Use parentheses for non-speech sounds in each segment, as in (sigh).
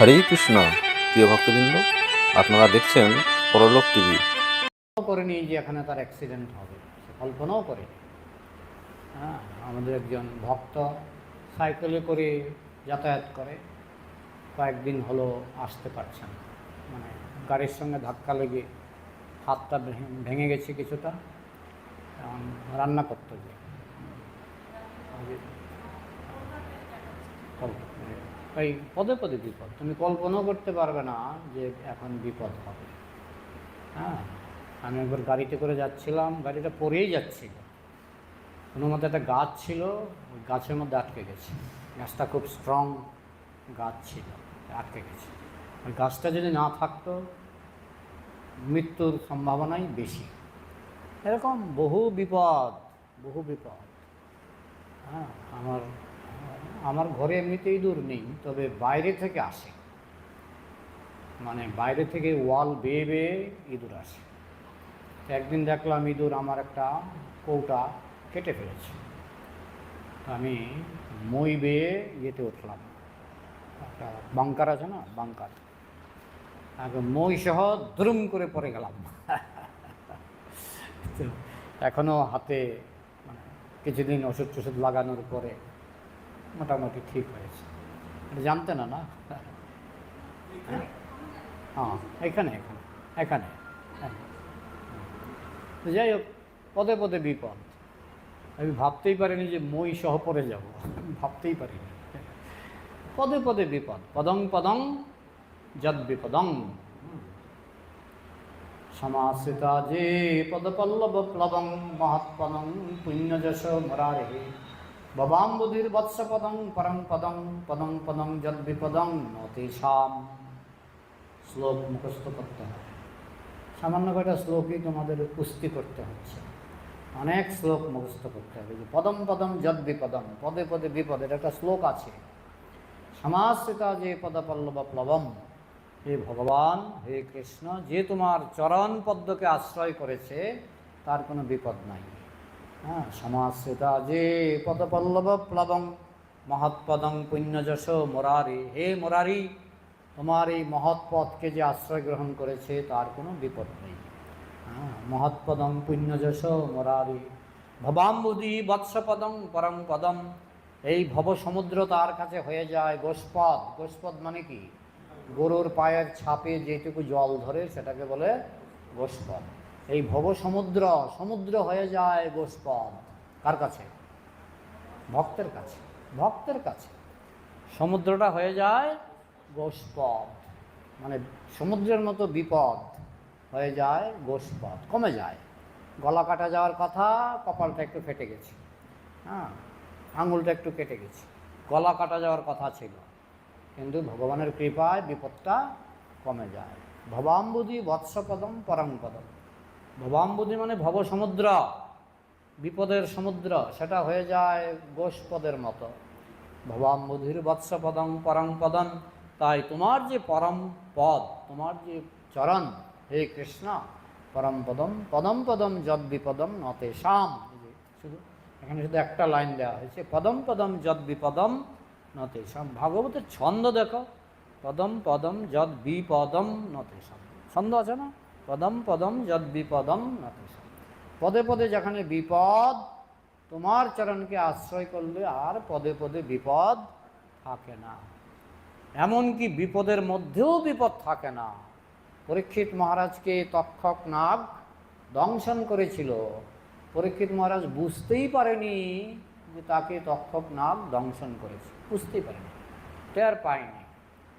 হরে কৃষ্ণ, প্রিয় ভক্তবৃন্দ, আপনারা দেখছেন পরলোক টিভি। করেনি যে এখানে তার অ্যাক্সিডেন্ট হবে, সে কল্পনাও করে হ্যাঁ আমাদের একজন ভক্ত সাইকেলে করে যাতায়াত করে, কয়েকদিন হলো আসতে পারছেন মানে গাড়ির সঙ্গে ধাক্কা লেগে হাতটা ভেঙে- গেছে কিছুটা রান্না করতে যে এই পদে পদে বিপদ। তুমি কল্পনাও করতে পারবে না যে এখন বিপদ হবে। হ্যাঁ? আমি একবার গাড়িতে করে যাচ্ছিলাম, গাড়িটা পড়েই যাচ্ছিল। কোনো মতো একটা গাছ ছিল, ওই গাছের মধ্যে আটকে গেছে। গাছটা খুব স্ট্রং গাছ ছিল, আটকে গেছে। ওই গাছটা যদি না থাকতো, মৃত্যুর সম্ভাবনাই বেশি। এরকম বহু বিপদ বহু বিপদ। হ্যাঁ? আমার আমার ঘরে এমনিতেই দূর নেই, তবে বাইরে থেকে আসে। মানে বাইরে থেকে ওয়াল বেয়ে বেয়ে ইঁদুর আসে। একদিন দেখলাম ইঁদুর আমার একটা কৌটা কেটে ফেলেছে। আমি মই বেয়ে ইয়েতে উঠলাম। একটা বাংকার আছে না? বাংকার। আগে মই সহ দ্রুম করে পড়ে গেলাম। এখনও হাতে মানে কিছুদিন ওষুধ টষুধ লাগানোর পরে মোটামুটি ঠিক হয়েছে। এটা জানতে না না? হ্যাঁ হ্যাঁ এখানে এখানে এখানে। যাই হোক, পদে পদে বিপদ। আমি ভাবতেই পারিনি যে মই সহ পড়ে যাব। ভাবতেই পারিনি। পদে পদে বিপদ। পদং পদং যদ বিপদং। সমাশ্রিতা যে পদপল্লব প্লবং মহৎপদং পুণ্যযশ মরারে ববাম্বুধির বৎস পদং পদং পদং পদং, যদ বিপদং নতেষাম শ্লোক মুখস্থ করতে হবে। সামান্য কয়টা শ্লোকই তোমাদের পুষ্টি করতে হচ্ছে। অনেক শ্লোক মুখস্থ করতে হবে। যে পদম পদম, যদ বিপদম, পদে পদে বিপদ এটা একটা শ্লোক আছে। সমাশ্রিতা যে পদপল্লব প্লবম, হে ভগবান, হে কৃষ্ণ, যে তোমার চরণ পদ্মকে আশ্রয় করেছে, তার কোনো বিপদ নাই। হ্যাঁ সমাশ্রিতা যে পদপল্লব প্লবং মহৎপদং পুণ্যযশ মোরারি। হে মোরারি, তোমার এই মহৎ পদকে যে আশ্রয় গ্রহণ করেছে, তার কোনো বিপদ নেই। হ্যাঁ মহৎপদং পুণ্যযশ মোরারি। ভবাম্বুদি বৎসপদং পরম পদম। এই ভব সমুদ্র তার কাছে হয়ে যায় গোষ্পদ। গোষ্পদ মানে কি? গরুর পায়ের ছাপে যেটুকু জল ধরে, সেটাকে বলে গোষ্পদ। এই ভব সমুদ্র সমুদ্র হয়ে যায় গোষ্পদ কার কাছে? ভক্তের কাছে। ভক্তের কাছে। সমুদ্রটা হয়ে যায় গোষ্পদ মানে সমুদ্রের মতো বিপদ হয়ে যায় গোষ্পদ কমে যায়। গলা কাটা যাওয়ার কথা, কপালটা একটু ফেটে গেছে। হ্যাঁ আঙুলটা একটু কেটে গেছে। গলা কাটা যাওয়ার কথা ছিল। কিন্তু ভগবানের কৃপায় বিপদটা কমে যায়। ভবাম্বুদি বৎসপদম পরমপদম ভবাম্বুদি মানে ভব সমুদ্র বিপদের সমুদ্র, সেটা হয়ে যায় গোষ্পদের মতো। ভবাম্বুধির বৎসপদং পরম পদম তাই তোমার যে পরম পদ, তোমার যে চরণ, হে কৃষ্ণ, পরম পদম পদম পদম যদ বিপদম নতে শাম। শুধু এখানে শুধু একটা লাইন দেওয়া হয়েছে, পদম পদম যদ বিপদম নতে শাম। ভাগবতের ছন্দ দেখো, পদম পদম যদ বিপদম নতে শাম। ছন্দ আছে না? পদম পদম যদ বিপদম নতে পদে পদে যেখানে বিপদ, তোমার চরণকে আশ্রয় করলে আর পদে পদে বিপদ থাকে না। এমনকি বিপদের মধ্যেও বিপদ থাকে না। পরীক্ষিত মহারাজকে তক্ষক নাগ দংশন করেছিল। পরীক্ষিত মহারাজ বুঝতেই পারেনি যে তাকে তক্ষক নাগ দংশন করেছে। বুঝতেই পারেনি। টের পায়নি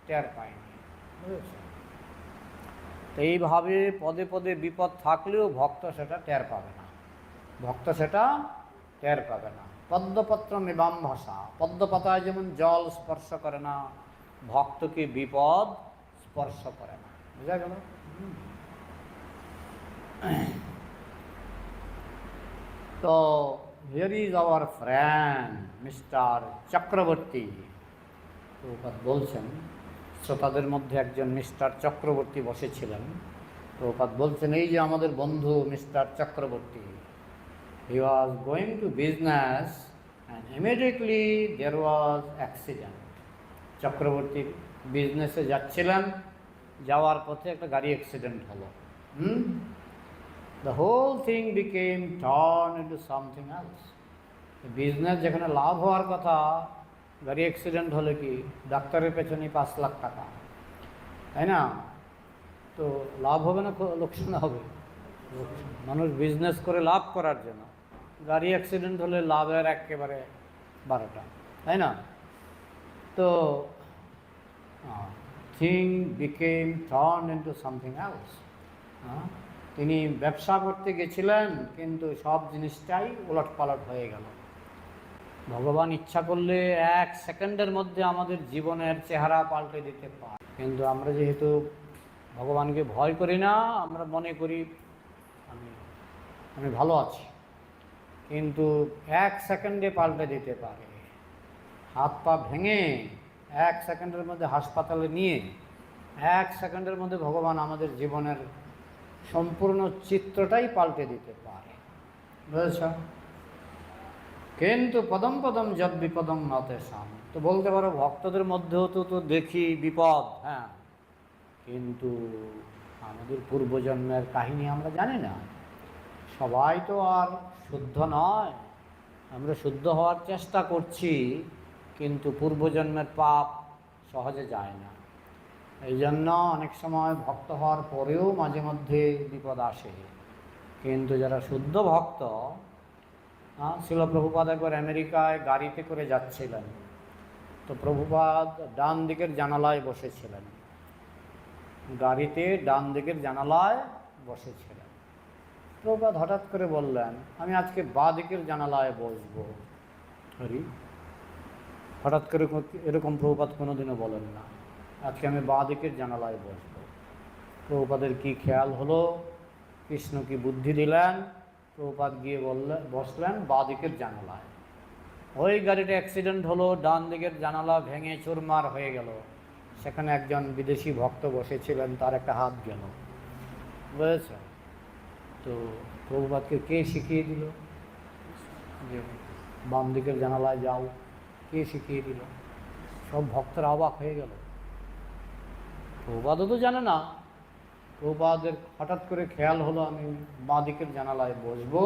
টের পায়নি, বুঝেছ? এইভাবে পদে পদে বিপদ থাকলেও ভক্ত সেটা টের পাবে না। ভক্ত সেটা টের পাবে না। পদ্মপত্র ভাষা পদ্মপাতায় যেমন জল স্পর্শ করে না, ভক্তকে বিপদ স্পর্শ করে না। বুঝা গেল? তো here is our friend mister Chakraborty বলছেন শ্রোতাদের মধ্যে একজন মিস্টার চক্রবর্তী বসেছিলেন। প্রভুপাত বলছেন, এই যে আমাদের বন্ধু mister Chakraborty he was going to business and immediately there was accident চক্রবর্তীর বিজনেসে যাচ্ছিলেন, যাওয়ার পথে একটা গাড়ি অ্যাক্সিডেন্ট হলো। হুম? The whole thing became turn into something else business যেখানে লাভ হওয়ার কথা গাড়ি অ্যাক্সিডেন্ট হলে কি ডাক্তারের পেছনে পাঁচ লাখ টাকা? তাই না? তো লাভ হবে না লোকসান হবে? মানুষ বিজনেস করে লাভ করার জন্য। গাড়ি অ্যাক্সিডেন্ট হলে লাভের একেবারে বারোটা। তাই না? তো thing became turn into something else তিনি ব্যবসা করতে গেছিলেন, কিন্তু সব জিনিসটাই ওলট পালট হয়ে গেল। ভগবান ইচ্ছা করলে এক সেকেন্ডের মধ্যে আমাদের জীবনের চেহারা পাল্টে দিতে পারে। কিন্তু আমরা যেহেতু ভগবানকে ভয় করি না, আমরা মনে করি আমি আমি ভালো আছি। কিন্তু এক সেকেন্ডে পাল্টে দিতে পারে। হাত পা ভেঙে এক সেকেন্ডের মধ্যে হাসপাতালে নিয়ে এক সেকেন্ডের মধ্যে ভগবান আমাদের জীবনের সম্পূর্ণ চিত্রটাই পাল্টে দিতে পারে। বুঝেছ? কিন্তু পদম পদম যদ বিপদম নতে সাম তো বলতে পারো, ভক্তদের মধ্যেও তো তো দেখি বিপদ হ্যাঁ। কিন্তু আমাদের পূর্বজন্মের কাহিনী আমরা জানি না। সবাই তো আর শুদ্ধ নয়। আমরা শুদ্ধ হওয়ার চেষ্টা করছি, কিন্তু পূর্বজন্মের পাপ সহজে যায় না। এই জন্য অনেক সময় ভক্ত হওয়ার পরেও মাঝে মধ্যে বিপদ আসে। কিন্তু যারা শুদ্ধ ভক্ত হ্যাঁ, শিল প্রভুপাদ একবার আমেরিকায় গাড়িতে করে যাচ্ছিলেন। তো প্রভুপাদ ডান দিকের জানালায় বসেছিলেন। গাড়িতে ডান দিকের জানালায় বসেছিলেন। প্রভুপাদ হঠাৎ করে বললেন আমি আজকে বা দিকের জানালায় বসবো। হরি হঠাৎ করে এরকম প্রভুপাত কোনোদিনও বলেন না। আজকে আমি বা দিকের জানালায় বসবো। প্রভুপাদের কি খেয়াল হলো? কৃষ্ণ কি বুদ্ধি দিলেন? প্রভুপাত গিয়ে বললেন বসলেন বা দিকের জানালায়। ওই গাড়িটা অ্যাক্সিডেন্ট হলো, ডান দিকের জানালা ভেঙে চুরমার হয়ে গেল। সেখানে একজন বিদেশি ভক্ত বসেছিলেন, তার একটা হাত গেল। বুঝেছ? তো প্রভুপাতকে কে শিখিয়ে দিল? যে বাম দিকের জানালায় যাও, কে শিখিয়ে দিল? সব ভক্তরা অবাক হয়ে গেল। প্রভুপাদও তো জানে না। প্রভুপাদের হঠাৎ করে খেয়াল হলো, আমি বাঁ দিকের জানালায় বসবো।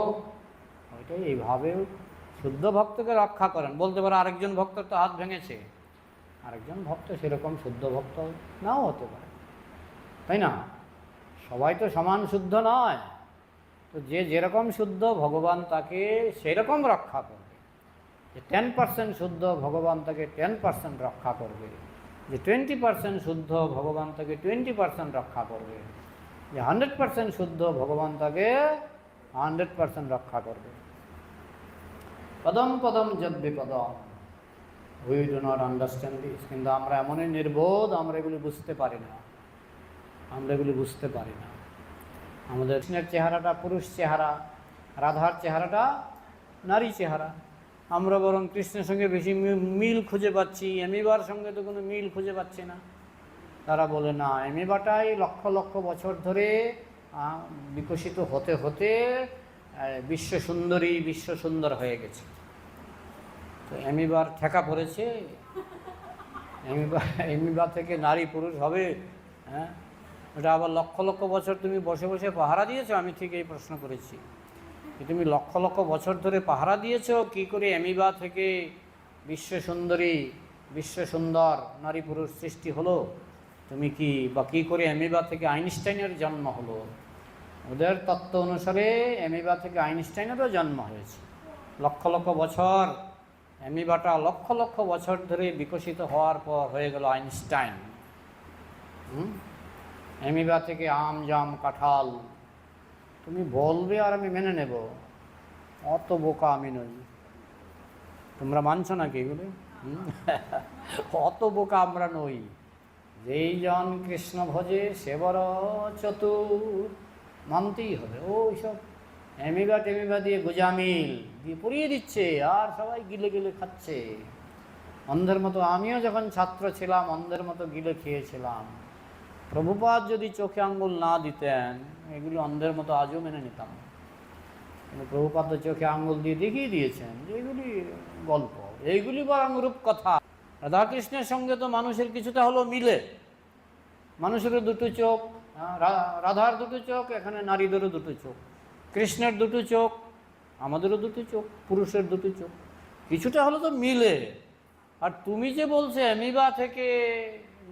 ওইটাই এইভাবে শুদ্ধ ভক্তকে রক্ষা করেন। বলতে পারে আরেকজন ভক্তর তো হাত ভেঙেছে। আরেকজন ভক্ত সেরকম শুদ্ধ ভক্ত নাও হতে পারে। তাই না? সবাই তো সমান শুদ্ধ নয়। তো যে যেরকম শুদ্ধ ভগবান তাকে সেরকম রক্ষা করবে। যে টেন পার্সেন্ট শুদ্ধ ভগবান তাকে টেন পার্সেন্ট রক্ষা করবে। যে টোয়েন্টি পার্সেন্ট শুদ্ধ ভগবান তাকে টোয়েন্টি পার্সেন্ট রক্ষা করবে। যে হান্ড্রেড পার্সেন্ট শুদ্ধ ভগবান তাকে হান্ড্রেড পার্সেন্ট রক্ষা করবে। পদম পদম যদ বিপদম। We do not understand this কিন্তু আমরা এমনই নির্বোধ, আমরা এগুলি বুঝতে পারি না। আমরা এগুলি বুঝতে পারি না। আমাদের কৃষ্ণের চেহারাটা পুরুষ চেহারা, রাধার চেহারাটা নারী চেহারা। আমরা বরং কৃষ্ণের সঙ্গে বেশি মিল খুঁজে পাচ্ছি এমিবার সঙ্গে তো কোনো মিল খুঁজে পাচ্ছি না। তারা বলে, না এমিবাটাই লক্ষ লক্ষ বছর ধরে বিকশিত হতে হতে বিশ্ব সুন্দরী বিশ্ব সুন্দর হয়ে গেছে। তো এমিবার ঠেকা পড়েছে। এমিবা এমিবা থেকে নারী পুরুষ হবে হ্যাঁ? এটা আবার লক্ষ লক্ষ বছর তুমি বসে বসে পাহারা দিয়েছ? আমি ঠিক এই প্রশ্ন করেছি। তুমি লক্ষ লক্ষ বছর ধরে পাহারা দিয়েছ, কি করে এমিবা থেকে বিশ্ব সুন্দরী, বিশ্ব সুন্দর নারী পুরুষ সৃষ্টি হলো? তুমি কি বা কী করে অ্যামিবা থেকে আইনস্টাইনের জন্ম হলো? ওদের তত্ত্ব অনুসারে অ্যামিবা থেকে আইনস্টাইনেরও জন্ম হয়েছে। লক্ষ লক্ষ বছর, অ্যামিবাটা লক্ষ লক্ষ বছর ধরে বিকশিত হওয়ার পর হয়ে গেল আইনস্টাইন? অ্যামিবা থেকে আম, জাম, কাঁঠাল। তুমি বলবে আর আমি মেনে নেব। অত বোকা আমি নই। তোমরা মানছো নাকি এগুলো? (laughs) অত বোকা আমরা নই। যেই জন কৃষ্ণ ভজে সে বড় চতুর, মানতেই হবে। ও সব এমিবা টেমিবা দিয়ে গোজামিল দিয়ে পুড়িয়ে দিচ্ছে, আর সবাই গিলে গিলে খাচ্ছে। অন্ধের মতো আমিও যখন ছাত্র ছিলাম, অন্ধের মতো গিলে খেয়েছিলাম। প্রভুপাত যদি চোখে আঙ্গুল না দিতেন, এগুলি অন্ধের মতো আজও মেনে নিতাম। কিন্তু প্রভুপাদ তো চোখে আঙ্গুল দিয়ে দেখিয়ে দিয়েছেন এগুলি গল্প। এইগুলি বরং রূপ কথা রাধাকৃষ্ণের সঙ্গে তো মানুষের কিছুটা হলো মিলে। মানুষেরও দুটো চোখ হ্যাঁ, রাধার দুটো চোখ এখানে নারীদেরও দুটো চোখ। কৃষ্ণের দুটো চোখ আমাদেরও দুটো চোখ পুরুষের দুটো চোখ। কিছুটা হলো তো মিলে। আর তুমি যে বলছে অ্যামিবা থেকে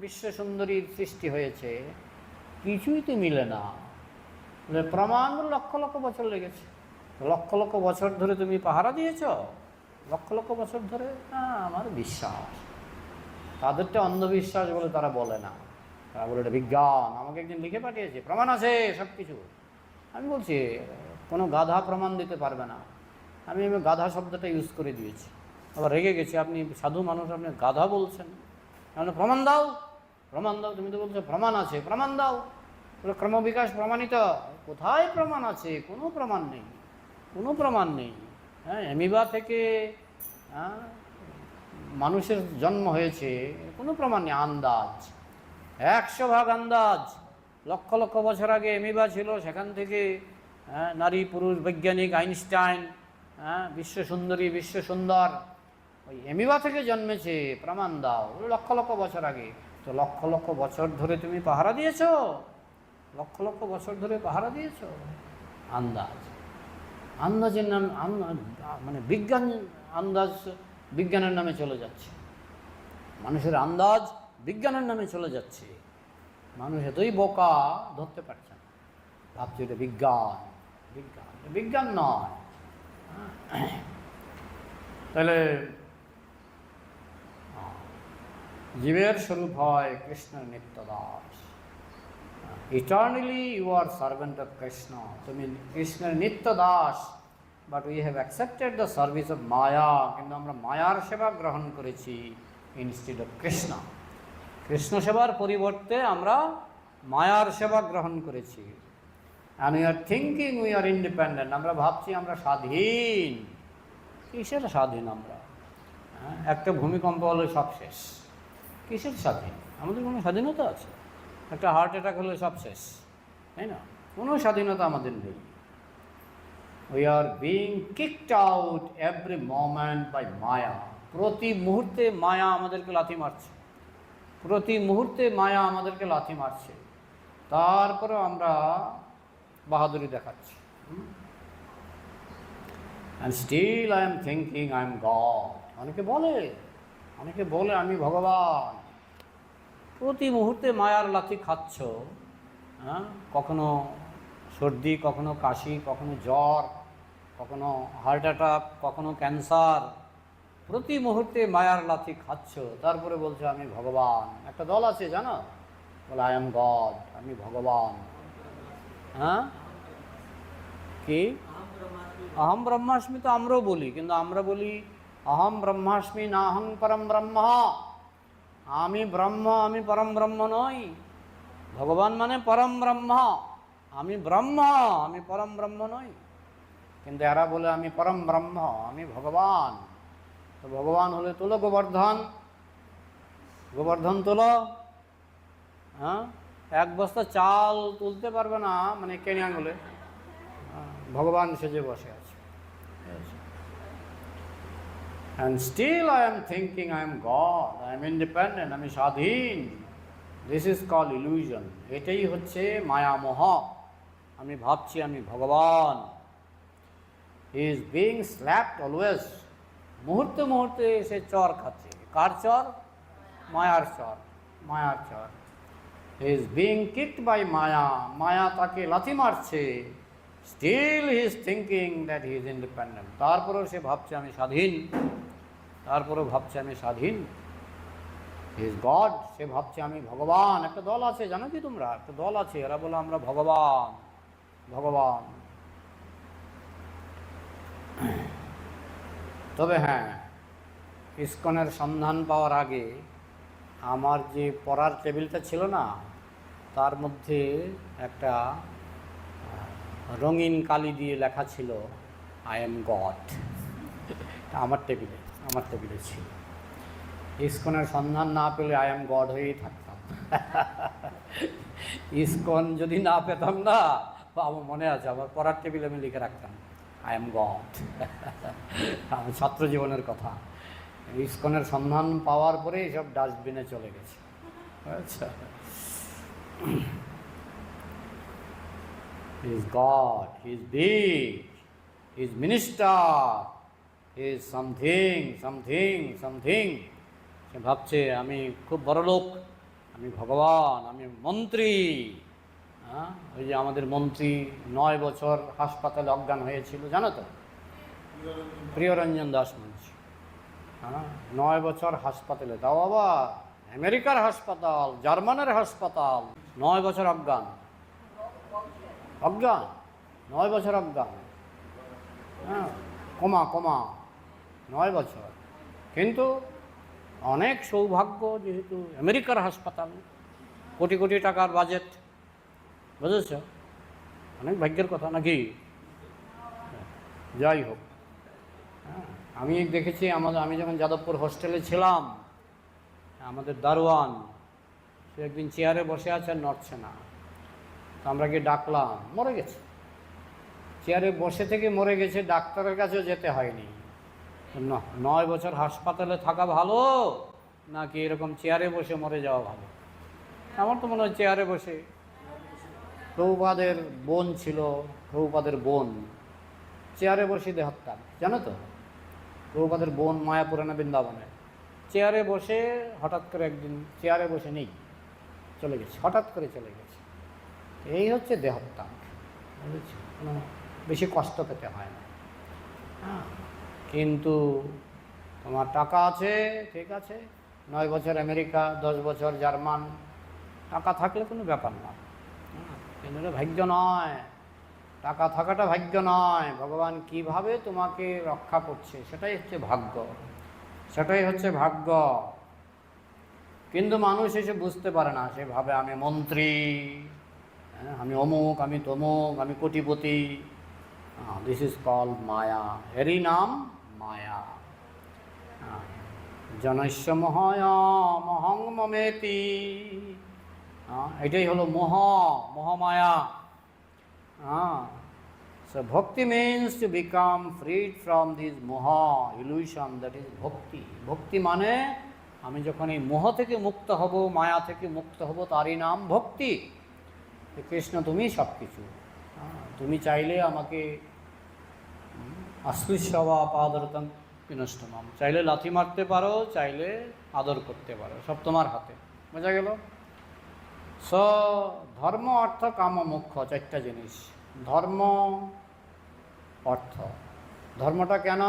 বিশ্ব সুন্দরীর সৃষ্টি হয়েছে কিছুই তো মিলে না। প্রমাণ লক্ষ লক্ষ বছর লেগেছে। লক্ষ লক্ষ বছর ধরে তুমি পাহারা দিয়েছ? লক্ষ লক্ষ বছর ধরে না আমার বিশ্বাস। তাদেরটা অন্ধবিশ্বাস বলে তারা বলে না। তারা বলে, এটা বিজ্ঞান, আমাকে একদিন লিখে পাঠিয়েছে, প্রমাণ আছে সব কিছু আমি বলছি, কোনো গাধা প্রমাণ দিতে পারবে না। আমি আমি গাধা শব্দটা ইউজ করে দিয়েছি। আবার রেগে গেছি, আপনি সাধু মানুষ, আপনি গাধা বলছেন। তাহলে প্রমাণ দাও প্রমাণ দাও, তুমি তো বলছো প্রমাণ আছে, প্রমাণ দাও। ক্রমবিকাশ প্রমাণিত, কোথায় প্রমাণ আছে? কোনো প্রমাণ নেই, কোনো প্রমাণ নেই। হ্যাঁ অ্যামিবা থেকে হ্যাঁ মানুষের জন্ম হয়েছে কোনো প্রমাণ নেই আন্দাজ। একশো ভাগ আন্দাজ। লক্ষ লক্ষ বছর আগে এমিবা ছিল সেখান থেকে হ্যাঁ, নারী পুরুষ বৈজ্ঞানিক আইনস্টাইন হ্যাঁ বিশ্ব সুন্দরী বিশ্ব সুন্দর ওই এমিবা থেকে জন্মেছে প্রমাণ দাও লক্ষ লক্ষ বছর আগে। তো লক্ষ লক্ষ বছর ধরে তুমি পাহারা দিয়েছ? লক্ষ লক্ষ বছর ধরে পাহারা দিয়েছ? আন্দাজ। আন্দাজের নাম মানে বিজ্ঞান আন্দাজ বিজ্ঞানের নামে চলে যাচ্ছে। মানুষের আন্দাজ বিজ্ঞানের নামে চলে যাচ্ছে। মানুষ এতই বোকা ধরতে পারছে না। ভাবছে এটা বিজ্ঞান বিজ্ঞান বিজ্ঞান নয়। তাহলে জীবের স্বরূপ হয় কৃষ্ণের নিত্যদাস। Eternally you are servant of Krishna. তুমি কৃষ্ণের নিত্য Das but we have accepted the service of Maya কিন্তু আমরা মায়ার সেবা গ্রহণ করেছি ইনস্টিড অফ কৃষ্ণ কৃষ্ণ সেবার পরিবর্তে আমরা মায়ার সেবা গ্রহণ করেছি। And we are thinking we are independent আমরা ভাবছি আমরা স্বাধীন। কিসের স্বাধীন আমরা? হ্যাঁ, একটা ভূমিকম্প হলে সব শেষ। কিসের স্বাধীন? আমাদের কোনো স্বাধীনতা আছে? একটা হার্ট অ্যাটাক হলে সব শেষ। তাই না? কোনো স্বাধীনতা আমাদের নেই। We are being kicked out every moment by maya প্রতি মুহূর্তে মায়া আমাদেরকে লাথি মারছে। প্রতি মুহূর্তে মায়া আমাদেরকে লাথি মারছে। তারপরেও আমরা বাহাদুরি দেখাচ্ছি। And still I am thinking I am God অনেকে বলে অনেকে বলে আমি ভগবান। প্রতি মুহূর্তে মায়ার লাথি খাচ্ছ হ্যাঁ কখনো সর্দি, কখনো কাশি, কখনো জ্বর, কখনো হার্ট অ্যাটাক কখনো ক্যান্সার প্রতি মুহূর্তে মায়ার লাথি খাচ্ছ, তারপরে বলছো, আমি ভগবান। একটা দল আছে, জানো? বলে আই এম গড আমি ভগবান। হ্যাঁ? কি? অহম ব্রহ্মাস্মি তো আমরাও বলি, কিন্তু আমরা বলি অহম ব্রহ্মাস্মি না অহং পরম ব্রহ্ম। আমি ব্রহ্ম, আমি পরম ব্রহ্ম নই। ভগবান মানে পরম ব্রহ্ম। আমি ব্রহ্ম আমি পরম ব্রহ্ম নই। কিন্তু এরা বলে আমি পরম ব্রহ্ম আমি ভগবান। তো ভগবান হলে তোলো গোবর্ধন। গোবর্ধন তোলো। হ্যাঁ? এক বস্তা চাল তুলতে পারবে না মানে কেনে আঙুলে। হ্যাঁ, ভগবান সেজে বসে আছে। And still I am thinking I am God I am independent আমি স্বাধীন। দিস ইজ কল ইলুশন এটাই হচ্ছে মায়ামোহ। আমি ভাবছি আমি ভগবান। He is being slapped always মুহূর্তে মুহূর্তে সে চর খাচ্ছে। কার চর? মায়ার চর। মায়ার চর। He is being kicked by maya. মায়া তাকে লাথি মারছে। Still he is thinking that he is independent তারপরেও সে ভাবছে আমি স্বাধীন। তারপরেও ভাবছে আমি স্বাধীন। ইজ গড সে ভাবছে আমি ভগবান। একটা দল আছে, জানো কি তোমরা? একটা দল আছে, এরা বলে আমরা ভগবান। ভগবান। তবে হ্যাঁ ইস্কনের সন্ধান পাওয়ার আগে আমার যে পড়ার টেবিলটা ছিল না, তার মধ্যে একটা রঙিন কালি দিয়ে লেখা ছিল আই এম গড আমার টেবিলে আমার টেবিলে ছিল। ইস্কনের সন্ধান না পেলে আই এম গড হয়েই থাকতাম। ইস্কন যদি না পেতাম না আমার মনে আছে আমার পড়ার টেবিলে আমি লিখে রাখতাম। আই এম গড আমার ছাত্র জীবনের কথা। ইস্কনের সন্ধান পাওয়ার পরে সব ডাস্টবিনে চলে গেছে। আচ্ছা। Is God, He is big, He is something, something. সে ভাবছে আমি খুব বড় লোক আমি ভগবান আমি মন্ত্রী। হ্যাঁ? ওই যে আমাদের মন্ত্রী নয় বছর হাসপাতালে অজ্ঞান হয়েছিল, জানো তো? প্রিয়রঞ্জন দাস মন্ত্রী। হ্যাঁ? নয় বছর হাসপাতালে, তাও আবার আমেরিকার হাসপাতাল, জার্মানের হাসপাতাল, নয় বছর অজ্ঞান। অজ্ঞান? নয় বছর অজ্ঞান। হ্যাঁ? কমা কমা। নয় বছর। কিন্তু অনেক সৌভাগ্য যেহেতু আমেরিকার হাসপাতাল। কোটি কোটি টাকার বাজেট। বুঝেছ? অনেক ভাগ্যের কথা নাকি? যাই হোক। হ্যাঁ, আমি দেখেছি আমাদের আমি যখন যাদবপুর হোস্টেলে ছিলাম আমাদের দারোয়ান সে একদিন চেয়ারে বসে আছে আর নড়ছে না। তো আমরা গিয়ে ডাকলাম মরে গেছে। চেয়ারে বসে থেকে মরে গেছে ডাক্তারের কাছেও যেতে হয়নি। নয় বছর হাসপাতালে থাকা ভালো নাকি এরকম চেয়ারে বসে মরে যাওয়া ভালো? আমার তো মনে হয় চেয়ারে বসে প্রভুপাদের বোন ছিল, প্রভুপাদের বোন। চেয়ারে বসে দেহত্যা জানো তো? প্রভুপাদের বোন মায়াপুরে না বৃন্দাবনে? চেয়ারে বসে হঠাৎ করে একদিন চেয়ারে বসে নেই, চলে গেছে, হঠাৎ করে চলে গেছে। এই হচ্ছে দেহত্যাগ কোনো বেশি কষ্ট পেতে হয় না। হ্যাঁ কিন্তু তোমার টাকা আছে, ঠিক আছে। নয় বছর আমেরিকা, দশ বছর জার্মান, টাকা থাকলে কোনো ব্যাপার না। এটা ভাগ্য নয়। টাকা থাকাটা ভাগ্য নয়। ভগবান কীভাবে তোমাকে রক্ষা করছে সেটাই হচ্ছে ভাগ্য। সেটাই হচ্ছে ভাগ্য। কিন্তু মানুষ এসে বুঝতে পারে না সে ভাবে আমি মন্ত্রী হ্যাঁ, আমি অমুক আমি তমুক আমি কোটিপতি। This is call maya. এরই নাম মায়া। জনস্য মহায়া মহং মমেতি। এটাই হলো মোহ, মোহমায়া। So bhakti means to become freed from this moha illusion, that is bhakti. ভক্তি মানে আমি যখন এই মোহ থেকে মুক্ত হব, মায়া থেকে মুক্ত হব, তারই নাম ভক্তি। কৃষ্ণ, তুমি সব কিছু তুমি চাইলে আমাকে আশ্লিস্যবা পাদরতম বিনষ্টমাম চাইলে লাথি মারতে পারো, চাইলে আদর করতে পারো, সব তোমার হাতে। বোঝা গেল? স, ধর্ম, অর্থ, কাম মুখ্য চারটা জিনিস। ধর্ম, অর্থ। ধর্মটা কেন?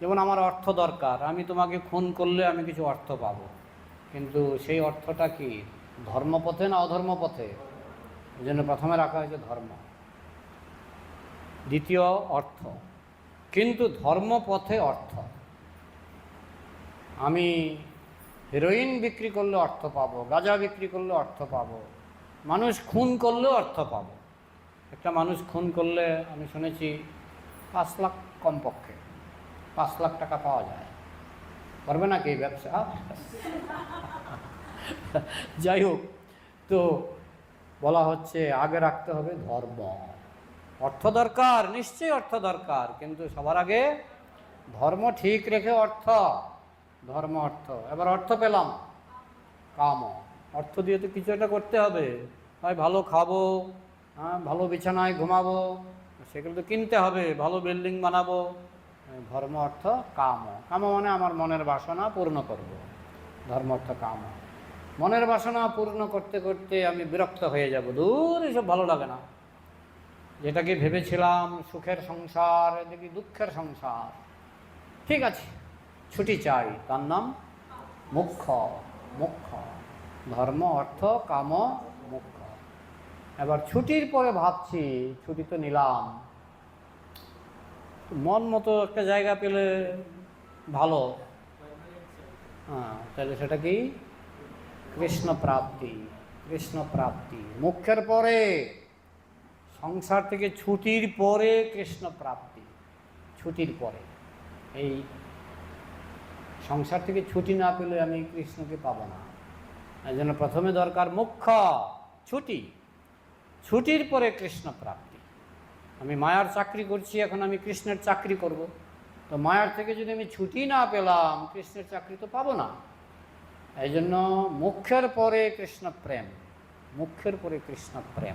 যেমন আমার অর্থ দরকার, আমি তোমাকে খুন করলে আমি কিছু অর্থ পাবো। কিন্তু সেই অর্থটা কি? ধর্মপথে না অধর্মপথে? এই জন্য প্রথমে রাখা হয়েছে ধর্ম। দ্বিতীয়, অর্থ। কিন্তু ধর্মপথে অর্থ। আমি হেরোইন বিক্রি করলে অর্থ পাবো, গাঁজা বিক্রি করলে অর্থ পাবো, মানুষ খুন করলেও অর্থ পাবো। একটা মানুষ খুন করলে, আমি শুনেছি, পাঁচ লাখ কমপক্ষে, পাঁচ লাখ টাকা পাওয়া যায়। পারবে নাকি ব্যবসা? যাই হোক, তো বলা হচ্ছে, আগে রাখতে হবে ধর্ম। অর্থ দরকার, নিশ্চয়ই অর্থ দরকার, কিন্তু সবার আগে ধর্ম ঠিক রেখে অর্থ। ধর্ম অর্থ। এবার অর্থ পেলাম। কাম। অর্থ দিয়ে তো কিছু একটা করতে হবে। হয় ভালো খাব হ্যাঁ ভালো বিছানায় ঘুমাবো, সেগুলো তো কিনতে হবে, ভালো বিল্ডিং বানাবো। ধর্ম অর্থ কাম। কাম মানে আমার মনের বাসনা পূর্ণ করব। ধর্ম অর্থ কাম। মনের বাসনা পূর্ণ করতে করতে আমি বিরক্ত হয়ে যাব। দূর এসব ভালো লাগে না। যেটাকে ভেবেছিলাম, সুখের সংসার দেখি দুঃখের সংসার। ঠিক আছে। ছুটি চাই। তার নাম মুখ্য। মুখ্য। ধর্ম, অর্থ, কাম, মুখ্য। এবার ছুটির পরে ভাবছি, ছুটি তো নিলাম। মন মতো একটা জায়গা পেলে ভালো। হ্যাঁ তাহলে সেটা কি? কৃষ্ণ প্রাপ্তি। কৃষ্ণ প্রাপ্তি। মুখ্যের পরে, সংসার থেকে ছুটির পরে কৃষ্ণ প্রাপ্তি। ছুটির পরে। এই সংসার থেকে ছুটি না পেলে আমি কৃষ্ণকে পাবো না। এই জন্য প্রথমে দরকার মুখ্য ছুটি। ছুটির পরে কৃষ্ণ প্রাপ্তি। আমি মায়ার চাকরি করছি, এখন আমি কৃষ্ণের চাকরি করব। তো মায়ার থেকে যদি আমি ছুটি না পেলাম, কৃষ্ণের চাকরি তো পাবো না। এই জন্য মুখ্যের পরে কৃষ্ণ প্রেম। মুখ্যের পরে কৃষ্ণ প্রেম।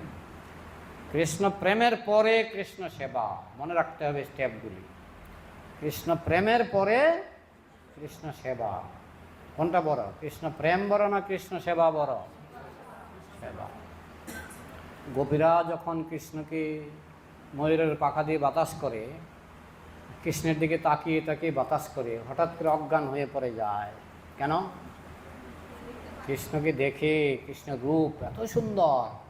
কৃষ্ণ প্রেমের পরে কৃষ্ণ সেবা। মনে রাখতে হবে স্টেপগুলি। কৃষ্ণ প্রেমের পরে কৃষ্ণ সেবা। কোনটা বড়? কৃষ্ণ প্রেম বড় না কৃষ্ণ সেবা বড়? সেবা। গোপীরা যখন কৃষ্ণকে ময়ূরের পাখা দিয়ে বাতাস করে, কৃষ্ণের দিকে তাকিয়ে তাকিয়ে বাতাস করে, হঠাৎ করে অজ্ঞান হয়ে পড়ে যায়। কেন? কৃষ্ণকে দেখে কৃষ্ণ রূপ এত সুন্দর।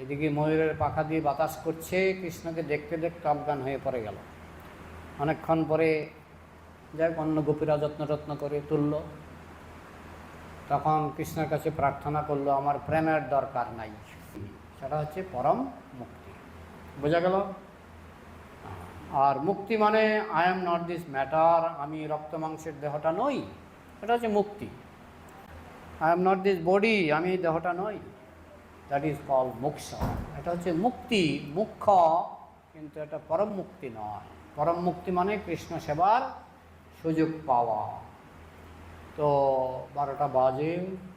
এদিকে ময়ূরের পাখা দিয়ে বাতাস করছে, কৃষ্ণকে দেখতে দেখতে অজ্ঞান হয়ে পড়ে গেল। অনেকক্ষণ পরে যাই অন্য গোপীরা যত্ন টত্ন করে তুলল। তখন কৃষ্ণের কাছে প্রার্থনা করল, আমার প্রেমের দরকার নাই। সেটা হচ্ছে পরম মুক্তি। বোঝা গেল? আর মুক্তি মানে I am not this matter আমি রক্ত মাংসের দেহটা নই। এটা হচ্ছে মুক্তি। I am not this body আমি দেহটা নই। দ্যাট ইজ কল মোক্ষ। এটা হচ্ছে মুক্তি। মুখ্য কিন্তু এটা পরম মুক্তি নয়। পরম মুক্তি মানে কৃষ্ণ সেবার সুযোগ পাওয়া। তো বারোটা বাজে,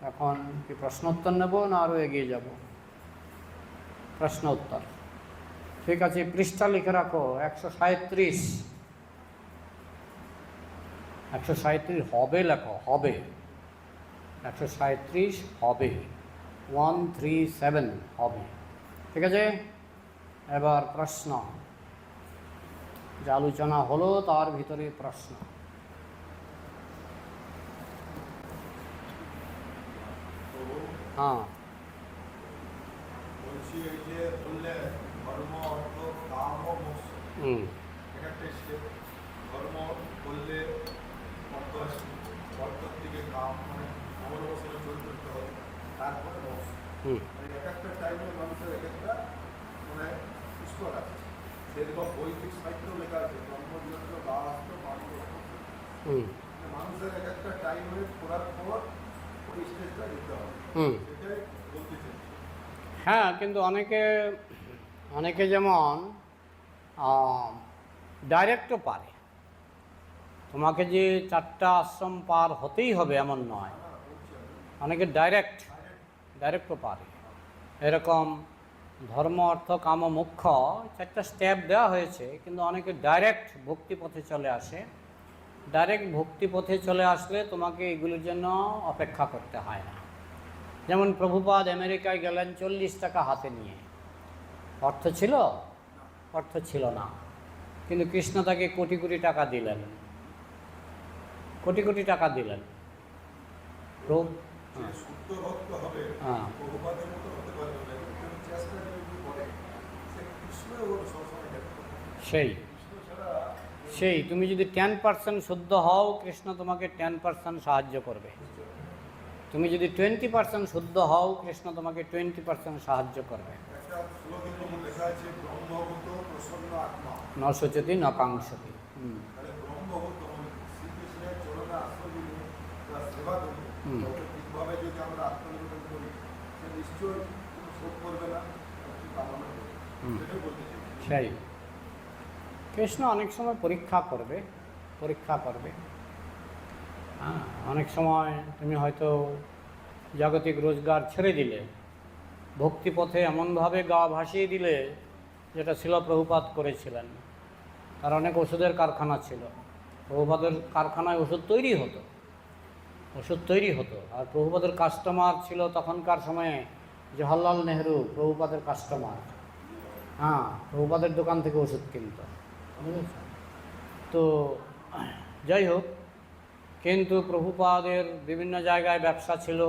এখন কি প্রশ্ন উত্তর নেব না আরও এগিয়ে যাব? প্রশ্ন উত্তর ঠিক আছে, পৃষ্ঠা লিখে রাখো, একশো সাঁত্রিশ একশো সাঁত্রিশ হবে লেখো, হবে। একশো সাঁত্রিশ হবে। ওয়ান থ্রি সেভেন হবে। ঠিক আছে? এবার প্রশ্ন। যে আলোচনা হলো তার ভিতরে প্রশ্ন। হ্যাঁ হুম। ধর্ম বললে অর্থ অর্থের দিকে কাম মানে আমার বছরে চলতে করতে হবে। তারপরে মানে এক একটা টাইমে মানুষের এক একটা মানে স্তর আছে। সেরকম বৈদিক সাহিত্য লেখা আছে। ধর্মবিরত বাস্তব মানুষ হুম। মানুষের এক একটা টাইমে করার পর হুম। হ্যাঁ কিন্তু অনেকে অনেকে যেমন ডাইরেক্টও পারে। তোমাকে যে চারটা আশ্রম পার হতেই হবে এমন নয়। অনেকে ডাইরেক্ট ডাইরেক্টও পারে। এরকম ধর্ম, অর্থ, কাম মুখ্য চারটা স্টেপ দেওয়া হয়েছে, কিন্তু অনেকে ডাইরেক্ট ভক্তি পথে চলে আসে। ডাইরেক্ট ভক্তি পথে চলে আসলে তোমাকে এগুলির জন্য অপেক্ষা করতে হয় না। যেমন প্রভুপাদ আমেরিকায় গেলেন চল্লিশ টাকা হাতে নিয়ে। অর্থ ছিল? অর্থ ছিল না। কিন্তু কৃষ্ণ তাকে কোটি কোটি টাকা দিলেন। কোটি কোটি টাকা দিলেন। হ্যাঁ। করবে সেই। সেই, তুমি যদি টেন পার্সেন্ট শুদ্ধ হও, কৃষ্ণ তোমাকে টেন পার্সেন্ট সাহায্য করবে তুমি যদি টোয়েন্টি পার্সেন্ট শুদ্ধ হও, কৃষ্ণ তোমাকে টোয়েন্টি পার্সেন্ট সাহায্য করবে নশোচতি নকাংশতি হুম তাহলে ব্রহ্মভূত হলে শ্রীকৃষ্ণের চরণে আশ্রয় দিলে তার সেবা করবে হুম। তবে ঠিকভাবে যদি আমরা আত্মনিবেদন করি সে নিশ্চয়ই কোনো শোধ করবে না আর কি কামনা করবে হুম। সেটাই বলতে চাই সেই কৃষ্ণ অনেক সময় পরীক্ষা করবে পরীক্ষা করবে। হ্যাঁ অনেক সময় তুমি হয়তো জাগতিক রোজগার ছেড়ে দিলে, ভক্তিপথে এমনভাবে গা ভাসিয়ে দিলে, যেটা ছিল প্রভুপাত করেছিলেন। তার অনেক ওষুধের কারখানা ছিল। প্রভুপাদের কারখানায় ওষুধ তৈরি হতো। ওষুধ তৈরি হতো। আর প্রভুপাদের কাস্টমার ছিল তখনকার সময়ে জওহরলাল নেহরু প্রভুপাদের কাস্টমার হ্যাঁ প্রভুপাদের দোকান থেকে ওষুধ কিনত। তো, যাই হোক, কিন্তু প্রভুপাদের বিভিন্ন জায়গায় ব্যবসা ছিল,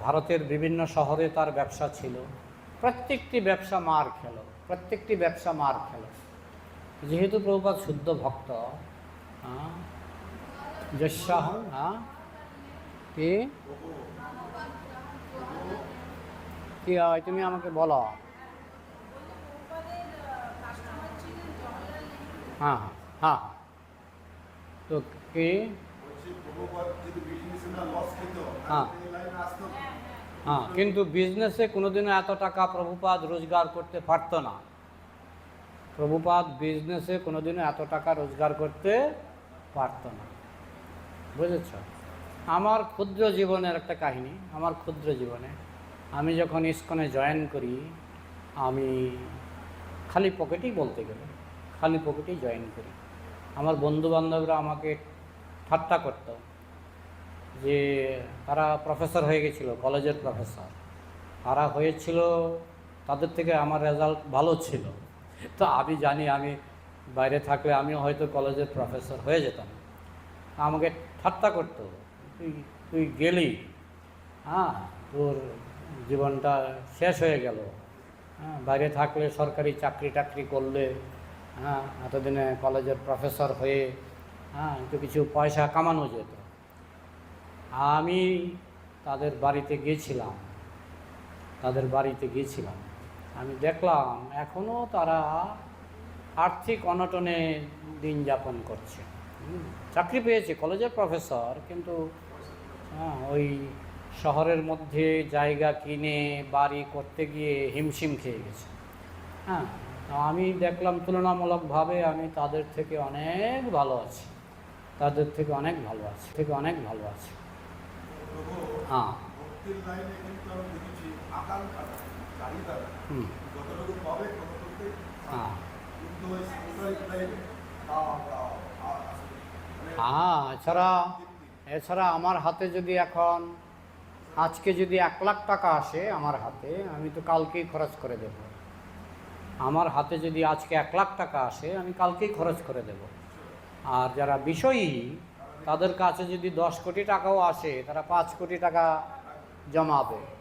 ভারতের বিভিন্ন শহরে তার ব্যবসা ছিল। প্রত্যেকটি ব্যবসা মার খেল, প্রত্যেকটি ব্যবসা মার খেল। যেহেতু প্রভুপাদ শুদ্ধ ভক্ত হ্যাঁ কি? কি হয় তুমি আমাকে বলো। হ্যাঁ হ্যাঁ হ্যাঁ। তো হ্যাঁ। হ্যাঁ কিন্তু বিজনেসে কোনোদিনও এত টাকা প্রভুপাদ রোজগার করতে পারতো না। প্রভুপাদ বিজনেসে কোনোদিনও এত টাকা রোজগার করতে পারতো না। বুঝেছ? আমার ক্ষুদ্র জীবনের একটা কাহিনী, আমার ক্ষুদ্র জীবনে। আমি যখন ইস্কনে জয়েন করি, আমি খালি পকেটেই বলতে গেলে। খালি পকেটেই জয়েন করি। আমার বন্ধু বান্ধবরা আমাকে ঠাট্টা করতো যে তারা প্রফেসর হয়ে গেছিল কলেজের প্রফেসর তারা হয়েছিল, তাদের থেকে আমার রেজাল্ট ভালো ছিল। তো আমি জানি আমি বাইরে থাকলে আমিও হয়তো কলেজের প্রফেসর হয়ে যেতাম। আমাকে ঠাট্টা করতো, তুই তুই গেলি? হ্যাঁ তোর জীবনটা শেষ হয়ে গেল। হ্যাঁ বাইরে থাকলে সরকারি চাকরি টাকরি করলে হ্যাঁ এতদিনে কলেজের প্রফেসর হয়ে হ্যাঁ একটু কিছু পয়সা কামানো যেত। আমি তাদের বাড়িতে গিয়েছিলাম তাদের বাড়িতে গিয়েছিলাম আমি দেখলাম এখনও তারা আর্থিক অনটনে দিন যাপন করছে। চাকরি পেয়েছে কলেজের প্রফেসর কিন্তু হ্যাঁ, ওই শহরের মধ্যে জায়গা কিনে বাড়ি করতে গিয়ে হিমশিম খেয়ে গেছে। হ্যাঁ আমি দেখলাম তুলনামূলকভাবে আমি তাদের থেকে অনেক ভালো আছি। তাদের থেকে অনেক ভালো আছি থেকে অনেক ভালো আছি। হ্যাঁ। হ্যাঁ। মানে হ্যাঁ এছাড়া এছাড়া আমার হাতে যদি এখন আজকে যদি এক লাখ টাকা আসে আমার হাতে আমি তো কালকেই খরচ করে দেব। আমার হাতে যদি আজকে এক লাখ টাকা আসে, আমি কালকেই খরচ করে দেব। আর যারা বিষয়ী, তাদের কাছে যদি দশ কোটি টাকাও আসে, তারা পাঁচ কোটি টাকা জমাবে।